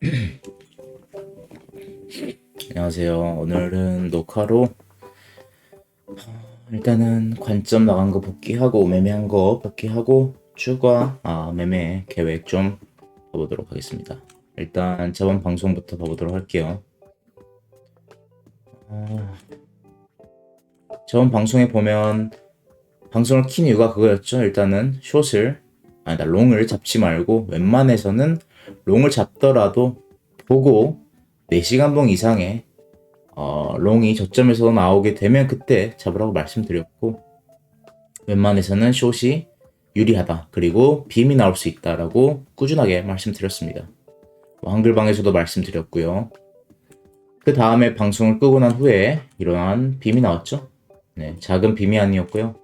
안녕하세요. 오늘은 녹화로 어, 일단은 관점 나간 거 복귀하고 매매한 거 복귀하고 추가 아, 매매 계획 좀 봐보도록 하겠습니다. 일단 저번 방송부터 봐보도록 할게요. 어, 저번 방송에 보면 방송을 킨 이유가 그거였죠. 일단은 숏을 아니다 롱을 잡지 말고 웬만해서는 롱을 잡더라도 보고 4시간 봉 이상의 어, 롱이 저점에서 나오게 되면 그때 잡으라고 말씀드렸고 웬만해서는 숏이 유리하다 그리고 빔이 나올 수 있다라고 꾸준하게 말씀드렸습니다. 뭐 한글방에서도 말씀드렸고요. 그 다음에 방송을 끄고 난 후에 일어난 빔이 나왔죠. 네, 작은 빔이 아니었고요.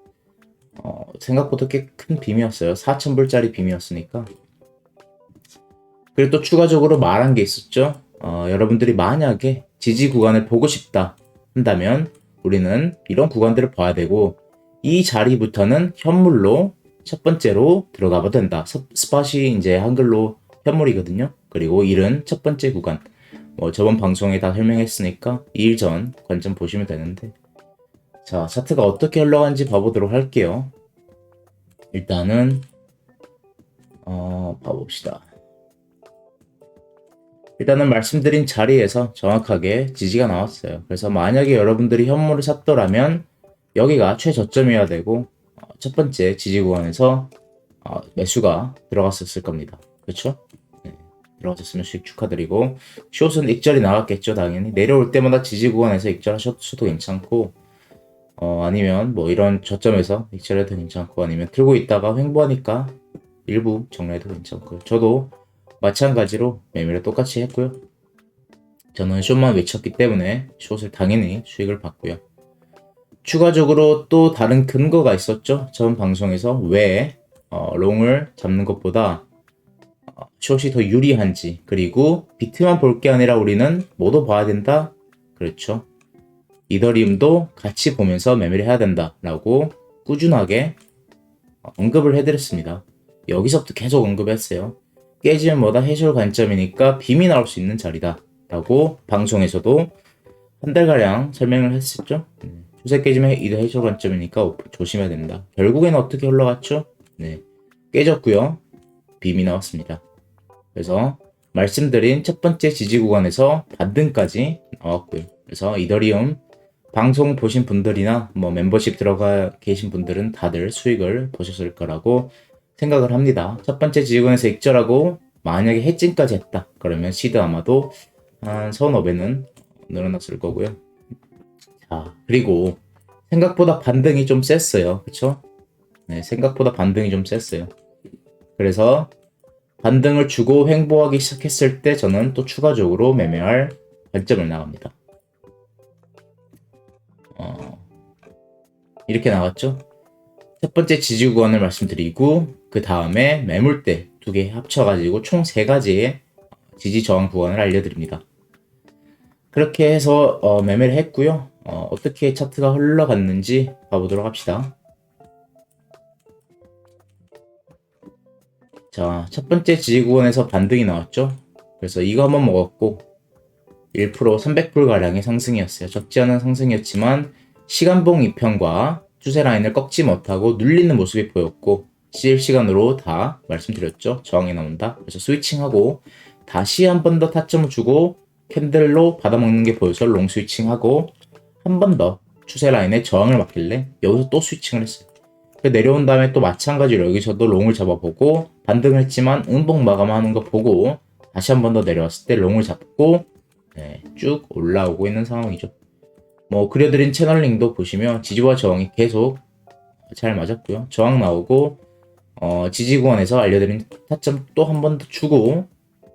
어, 생각보다 꽤 큰 빔이었어요. 4,000불짜리 빔이었으니까. 그리고 또 추가적으로 말한 게 있었죠. 어, 여러분들이 만약에 지지 구간을 보고 싶다 한다면 우리는 이런 구간들을 봐야 되고 이 자리부터는 현물로 첫 번째로 들어가 봐도 된다. 스- 스팟이 이제 한글로 현물이거든요. 그리고 일은 첫 번째 구간. 뭐 저번 방송에 다 설명했으니까 2일 전 관점 보시면 되는데 자 차트가 어떻게 흘러간지 봐보도록 할게요. 일단은 어 봐봅시다. 일단은 말씀드린 자리에서 정확하게 지지가 나왔어요. 그래서 만약에 여러분들이 현물을 샀더라면 여기가 최저점이어야 되고 어, 첫 번째 지지 구간에서 어, 매수가 들어갔었을 겁니다. 그렇죠? 네, 들어갔었으면 축하드리고 숏은 익절이 나왔겠죠 당연히 내려올 때마다 지지 구간에서 익절하셔도 괜찮고 어, 아니면 뭐 이런 저점에서 익절해도 괜찮고 아니면 들고 있다가 횡보하니까 일부 정리해도 괜찮고요. 저도 마찬가지로 매매를 똑같이 했고요. 저는 숏만 외쳤기 때문에 숏을 당연히 수익을 봤고요. 추가적으로 또 다른 근거가 있었죠. 전 방송에서 왜 어, 롱을 잡는 것보다 어, 숏이 더 유리한지 그리고 비트만 볼 게 아니라 우리는 뭐도 봐야 된다. 그렇죠. 이더리움도 같이 보면서 매매를 해야 된다라고 꾸준하게 어, 언급을 해드렸습니다. 여기서부터 계속 언급했어요. 깨지면 뭐다? 해설 관점이니까 빔이 나올 수 있는 자리다. 라고 방송에서도 한 달가량 설명을 했었죠. 네. 추세 깨지면 이도 해설 관점이니까 조심해야 된다. 결국에는 어떻게 흘러갔죠? 네. 깨졌고요. 빔이 나왔습니다. 그래서 말씀드린 첫 번째 지지 구간에서 반등까지 나왔고요. 그래서 이더리움 방송 보신 분들이나 뭐 멤버십 들어가 계신 분들은 다들 수익을 보셨을 거라고 생각을 합니다. 첫 번째 지구에서 익절하고 만약에 해증까지 했다. 그러면 시드 아마도 한 1,500은 늘어났을 거고요. 자, 그리고 생각보다 반등이 좀 셌어요. 그쵸? 네, 생각보다 반등이 좀 셌어요. 그래서 반등을 주고 횡보하기 시작했을 때 저는 또 추가적으로 매매할 관점을 나갑니다. 어, 이렇게 나왔죠? 첫 번째 지지 구간을 말씀드리고 그 다음에 매물대 두 개 합쳐가지고 총 세 가지의 지지 저항 구간을 알려드립니다. 그렇게 해서 어, 매매를 했고요. 어, 떻게 차트가 흘러갔는지 봐보도록 합시다. 자, 첫 번째 지지 구간에서 반등이 나왔죠. 그래서 이거 한번 먹었고 1% 300불 가량의 상승이었어요. 적지 않은 상승이었지만 시간봉 이평과 추세 라인을 꺾지 못하고 눌리는 모습이 보였고 실시간으로 다 말씀드렸죠. 저항이 나온다. 그래서 스위칭하고 다시 한 번 더 타점을 주고 캔들로 받아먹는 게 보여서 롱 스위칭하고 한 번 더 추세 라인에 저항을 맞길래 여기서 또 스위칭을 했어요. 그 내려온 다음에 또 마찬가지로 여기서도 롱을 잡아보고 반등을 했지만 음봉 마감하는 거 보고 다시 한 번 더 내려왔을 때 롱을 잡고 네, 쭉 올라오고 있는 상황이죠. 뭐 그려드린 채널링도 보시면 지지와 저항이 계속 잘 맞았고요. 저항 나오고 어, 지지 구간에서 알려드린 타점 또 한 번 더 주고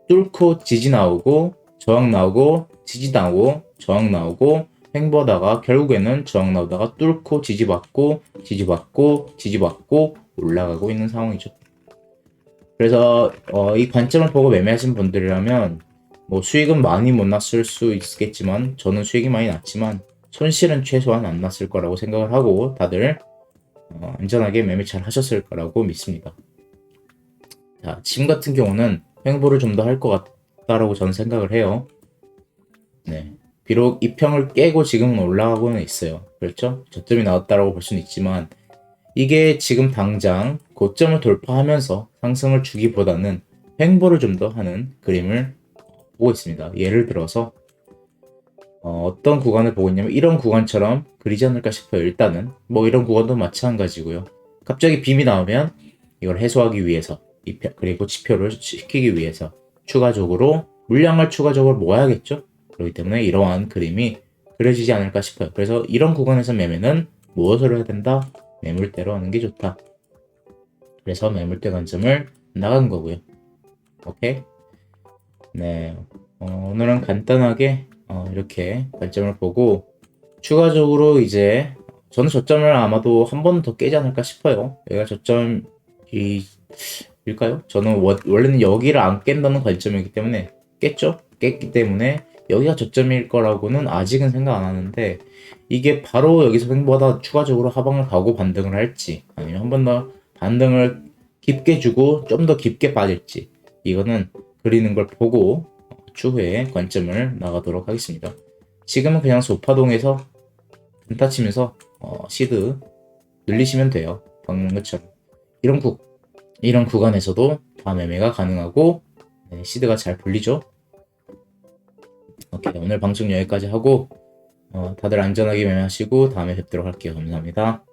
뚫고 지지 나오고 저항 나오고 지지 나오고 저항 나오고 횡보하다가 결국에는 저항 나오다가 뚫고 지지 받고 지지 받고 지지 받고 올라가고 있는 상황이죠. 그래서 어, 이 관점을 보고 매매하신 분들이라면 뭐 수익은 많이 못 났을 수 있겠지만 저는 수익이 많이 났지만 손실은 최소한 안 났을 거라고 생각을 하고 다들 어, 안전하게 매매 잘 하셨을 거라고 믿습니다. 자, 지금 같은 경우는 횡보를 좀 더 할것 나왔다라고 저는 생각을 해요. 네. 비록 이 평을 깨고 지금은 올라가고는 있어요. 그렇죠? 저점이 나왔다라고 볼 수는 있지만 이게 지금 당장 고점을 돌파하면서 상승을 주기보다는 횡보를 좀 더 하는 그림을 보고 있습니다. 예를 들어서 어, 떤 구간을 보고 있냐면 이런 구간처럼 그리지 않을까 싶어요. 일단은 뭐 이런 구간도 마찬가지고요. 갑자기 빔이 나오면 이걸 해소하기 위해서 그리고 지표를 시키기 위해서 추가적으로 물량을 추가적으로 모아야겠죠. 그렇기 때문에 이러한 그림이 그려지지 않을까 싶어요. 그래서 이런 구간에서 매매는 무엇을 해야 된다? 매물대로 하는 게 좋다. 그래서 매물대 관점을 나간 거고요. 오케이? 네. 어, 오늘은 간단하게 어, 이렇게 관점을 보고 추가적으로 이제 저는 저점을 아마도 한 번 더 깨지 않을까 싶어요. 여기가 저점이 일까요? 저는 원, 원래는 여기를 안 깬다는 관점이기 때문에 깼죠? 깼기 때문에 여기가 저점일 거라고는 아직은 생각 안 하는데 이게 바로 여기서 횡보하다 추가적으로 하방을 가고 반등을 할지 아니면 한 번 더 반등을 깊게 주고 좀 더 깊게 빠질지 이거는 그리는 걸 보고 추후에 관점을 나가도록 하겠습니다. 지금은 그냥 소파동에서 등타 치면서 어, 시드 늘리시면 돼요. 방금 것처럼 이런 구 이런 구간에서도 다 매매가 가능하고 네, 시드가 잘 풀리죠. 오케이 오늘 방송 여기까지 하고 어, 다들 안전하게 매매하시고 다음에 뵙도록 할게요. 감사합니다.